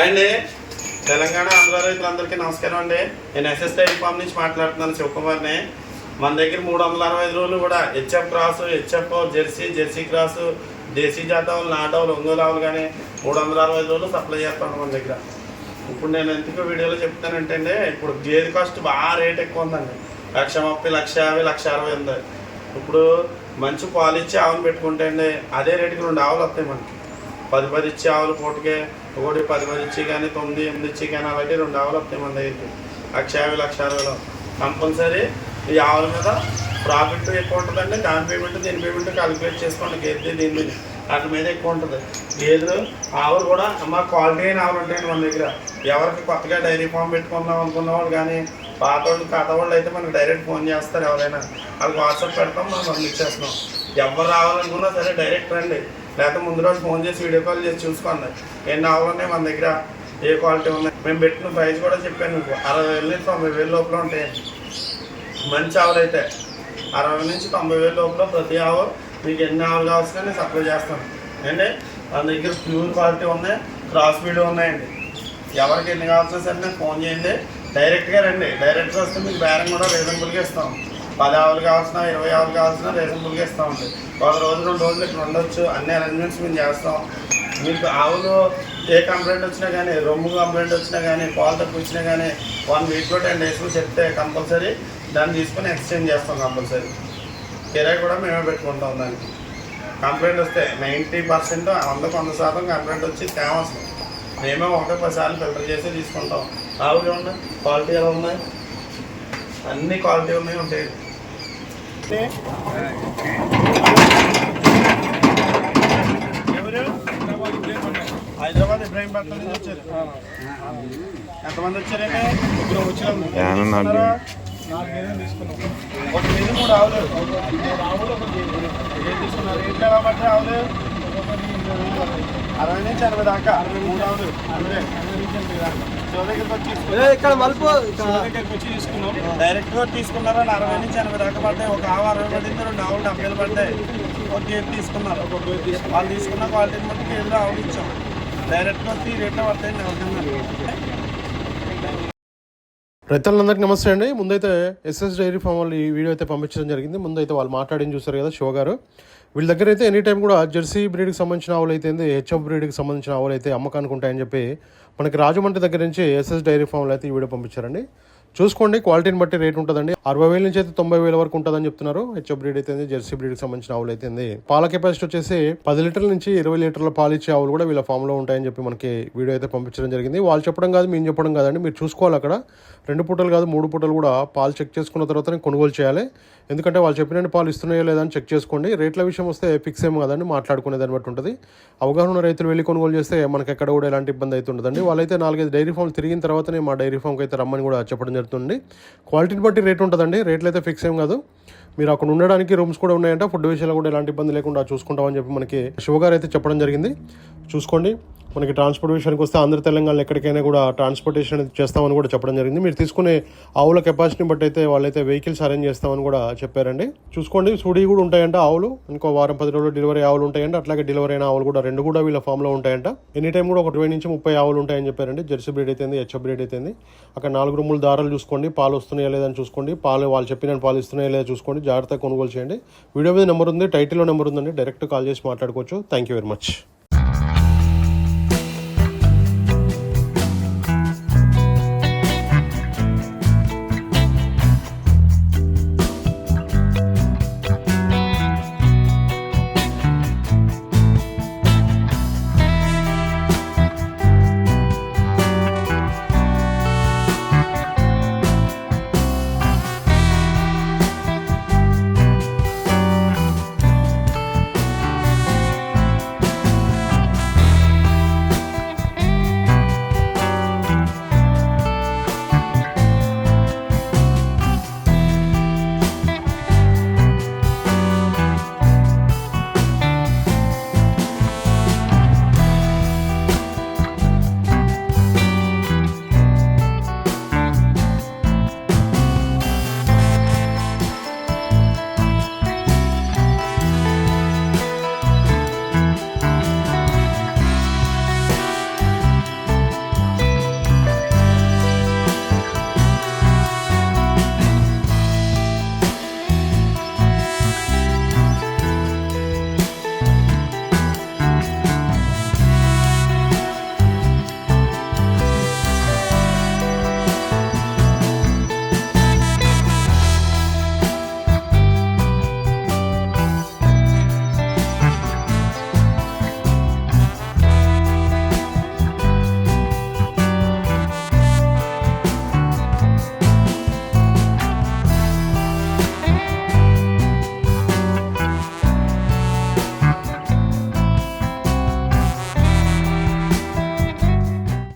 అండి. తెలంగాణ ఆంధ్ర రైతులందరికీ నమస్కారం అండి. నేను ఎస్ఎస్ఐ డైరీ నుంచి మాట్లాడుతున్నాను శివకుమార్ని. మన దగ్గర మూడు వందల అరవై ఐదు రోజులు కూడా HF cross HF jersey jersey cross దేశీ జాతవులు నాటవులు ఒంగోలు ఆవులు కానీ మూడు వందల అరవై ఐదు రోజులు సప్లై చేస్తాను మన దగ్గర. ఇప్పుడు నేను ఎందుకు వీడియోలో చెప్తానంటే అండి ఇప్పుడు గేదె కాస్ట్ బాగా రేట్ ఎక్కువ ఉందండి. లక్ష ముప్పై లక్ష యాభై లక్ష అరవై ఉంది. ఇప్పుడు మంచి పాలు ఇచ్చి ఆవును పెట్టుకుంటే అండి అదే రేటుకి రెండు ఆవులు వస్తాయి మనకి. పది పది ఇచ్చే ఆవులు పూటకే ఒకటి పది పది ఇచ్చి కానీ తొమ్మిది ఎనిమిది ఇచ్చి కానీ అలాంటి రెండు ఆవులు వస్తాయి మన దగ్గరికి. లక్ష యాభై లక్ష అరవైలో కంపల్సరీ ఈ ఆవుల మీద ప్రాఫిట్ ఎక్కువ ఉంటుందండి దాని పేమెంట్ దీని పేమెంట్ కాలిక్యులేట్ చేసుకోండి గేదె దీని మీద. వాటి మీద ఎక్కువ ఉంటుంది. గేదెలు ఆవులు కూడా మా క్వాలిటీ అయిన ఆవులు ఉంటాయండి మన దగ్గర. ఎవరికి కొత్తగా డైరీ ఫామ్ పెట్టుకుందాం అనుకున్న వాళ్ళు కానీ పాత వాళ్ళు కాత వాళ్ళు అయితే మనకు డైరెక్ట్ ఫోన్ చేస్తారు ఎవరైనా. వాళ్ళకి వాట్సాప్ పెడతాం మనం పంపించేస్తున్నాం ఎవరు రావాలనుకున్నా సరే డైరెక్ట్ రండి. లేకపోతే ముందు రోజు ఫోన్ చేసి వీడియో కాల్ చేసి చూసుకోండి. ఎన్ని ఆవులున్నాయి మన దగ్గర? ఏ క్వాలిటీ ఉన్నాయి? మేము పెట్టిన ప్రైస్ కూడా చెప్పాను మీకు. అరవై వేలు నుంచి తొంభై వేలు లోపల ఉంటాయండి మంచి ఆవులు అయితే. అరవై నుంచి తొంభై వేల లోపల ప్రతి ఆవు మీకు ఎన్ని ఆవులు కావాల్సిన నేను సప్లై చేస్తాను. అండి మన దగ్గర ప్యూర్ క్వాలిటీ ఉన్నాయి క్రాస్ ఫీడ్ ఉన్నాయండి. ఎవరికి ఎన్ని కావాల్సిన సరే నేను ఫోన్ చేయండి. డైరెక్ట్గా రండి. డైరెక్ట్గా వస్తే మీకు బేరం కూడా రీజనబుల్గా ఇస్తాం. పది ఆవులు కావాల్సిన ఇరవై ఆవులు కావాల్సిన రీజనబుల్గా ఇస్తామండి ఒక రోజు రెండు రోజులు ఇక్కడ ఉండొచ్చు. అన్ని అరేంజ్మెంట్స్ మేము చేస్తాం. మీకు ఆవులు ఏ కంప్లైంట్ వచ్చినా కానీ రొమ్ము కంప్లైంట్ వచ్చినా కానీ పాలు తక్కువ వచ్చినా కానీ వన్ వీక్లో టెన్ డేస్లో చెప్తే కంపల్సరీ దాన్ని తీసుకొని ఎక్స్చేంజ్ చేస్తాం కంపల్సరీ కిరాయి కూడా మేమే పెట్టుకుంటాం దానికి. కంప్లైంట్ వస్తే నైంటీ పర్సెంట్ వంద వంద శాతం కంప్లైంట్ వచ్చి ఫేమస్ మేమే ఒకటే పది సార్లు ఫిల్టర్ చేసి తీసుకుంటాం. ఆవులు ఉన్నాయి క్వాలిటీ ఎలా ఉన్నాయి? అన్ని క్వాలిటీ ఉన్నాయి ఉంటాయి. ఎవరు? హైదరాబాద్ ఇబ్రాహీంపట్నం నుంచి వచ్చారు. ఎంతమంది వచ్చారండి ముగ్గురు వచ్చారు. యానం నాలుగు. నాలుగు గేదెలు తీసుకున్నాం. ఒక గేదె మూడు ఆవులు. ఆవులు ఒక తీసుకున్నారు ఎలా పడ్డాయి ఆవులు? అరవై నుంచి దాకా. అరవై తీసుకున్నాం. ఇక్కడ మలుపు. దగ్గరికి వచ్చి తీసుకున్నాం. డైరెక్ట్గా తీసుకున్నారా. అరవై నుంచి ఎనభై దాకా పడ్డాయి. ఒక ఆవు అరవై పడింది రెండు ఆవులు డెబ్బై వేలు పడ్డాయి. ఒక గేదె తీసుకున్నారు. ఒక వాళ్ళు తీసుకున్న క్వాలిటీని బట్టి గేదెలు ఆవులు ఇచ్చాం. డైరెక్ట్గా వచ్చి రేట్లో పడతాయండి ఎవరికన్నా రైతులందరికీ నమస్తే అండి. ముందైతే ఎస్ఎస్ డైరీ ఫామ్ వాళ్ళు ఈ వీడియో అయితే పంపించడం జరిగింది. ముందైతే వాళ్ళు మాట్లాడి చూసారు కదా శివ గారు. వీళ్ళ దగ్గర అయితే ఎనీ టైం కూడా జెర్సీ బ్రీడ్కి సంబంధించిన ఆవులు అయితే హెచ్ఎఫ్ బ్రీడ్కి సంబంధించిన ఆవులు అయితే అమ్మకానికి ఉంటాయని చెప్పి మనకి రాజమండ్రి దగ్గర నుంచి ఎస్ఎస్ డైరీ ఫామ్లో అయితే ఈ వీడియో పంపించారండి. చూసుకోండి క్వాలిటీని బట్టి రేట్ ఉంటుందండి. అరవై వేల నుంచి అయితే తొంభై వేల వరకు ఉంటుందని చెప్తున్నారు. హెచ్ఎఫ్ బ్రీడ్ అయితే జెర్సీ బ్రీడ్కి సంబంధించిన ఆవులు అయితే పాల కెపాసిటీ వచ్చేసి పది లీటర్ల నుంచి ఇరవై లీటర్ల పాలు ఇచ్చే ఆవులు కూడా వీళ్ళ ఫామ్లో ఉంటాయని చెప్పి మనకి వీడియో అయితే పంపించడం జరిగింది. వాళ్ళు చెప్పడం కాదు మేము చెప్పడం కాదండి. మీరు చూసుకోవాలి అక్కడ. రెండు పూటలు కాదు మూడు పూటలు కూడా పాలు చెక్ చేసుకున్న తర్వాత కొనుగోలు చేయాలి. ఎందుకంటే వాళ్ళు చెప్పిన పాలు ఇస్తున్నాయో లేదా అని చెక్ చేసుకోండి. రేట్ల విషయం వస్తే ఫిక్స్ ఏం కదండి మాట్లాడుకునే దాన్ని బట్టి ఉంటుంది. అవగాహన ఉన్న రైతులు వెళ్ళి కొనుగోలు చేస్తే మనకి ఎక్కడ కూడా ఎలాంటి ఇబ్బంది అయితే వాళ్ళైతే నాలుగైదు డైరీ ఫామ్లు తిరిగిన తర్వాతనే మా డైరీ ఫామ్కి అయితే రమ్మని కూడా చెప్పడం జరుగుతుంది క్వాలిటీని బట్టి రేట్ ఉంటుందండి. రేట్లు అయితే ఫిక్స్ ఏం కాదు. మీరు అక్కడ ఉండడానికి రూమ్స్ కూడా ఉన్నాయంట. ఫుడ్ విషయంలో కూడా ఎలాంటి ఇబ్బంది లేకుండా చూసుకుంటామని చెప్పి మనకి శివగారు అయితే చెప్పడం జరిగింది. చూసుకోండి. మనకి ట్రాన్స్పోర్ట్ విషయానికి వస్తే ఆంధ్ర తెలంగాణ ఎక్కడికైనా కూడా ట్రాన్స్పోర్టేషన్ అనేది చేస్తామని కూడా చెప్పడం జరిగింది. మీరు తీసుకునే ఆవుల కెపాసిటీని బట్టి అయితే వాళ్ళైతే వెహికల్స్ అరేంజ్ చేస్తామని కూడా చెప్పారండి. చూసుకోండి. సూడి కూడా ఉంటాయంట ఆవులు. ఇంకో వారం పది రోజులు డెలివరీ ఆవులు ఉంటాయంట. అట్లాగే డెలివరీ అయిన ఆవులు కూడా రెండు కూడా వీళ్ళ ఫామ్లో ఉంటాయంట. ఎనీ టైం కూడా ఒక ఇరవై నుంచి ముప్పై ఆవులు ఉంటాయని చెప్పారండి. జెర్సీ బ్రీడ్ అయితే హెచ్ బ్రీడ్ అయితే అక్కడ నాలుగు రూములు దారాలు చూసుకోండి. పాలు వస్తున్నాయా లేదని చూసుకోండి. పాలు వాళ్ళు చెప్పిన పాలు ఇస్తున్నాయా లేదా చూసుకోండి జాగ్రత్తగా కొనుగోలు చేయండి. వీడియో మీద నెంబర్ ఉంది టైటిల్లో నెంబర్ ఉందండి డైరెక్ట్ కాల్ చేసి మాట్లాడుకోవచ్చు. Thank you very much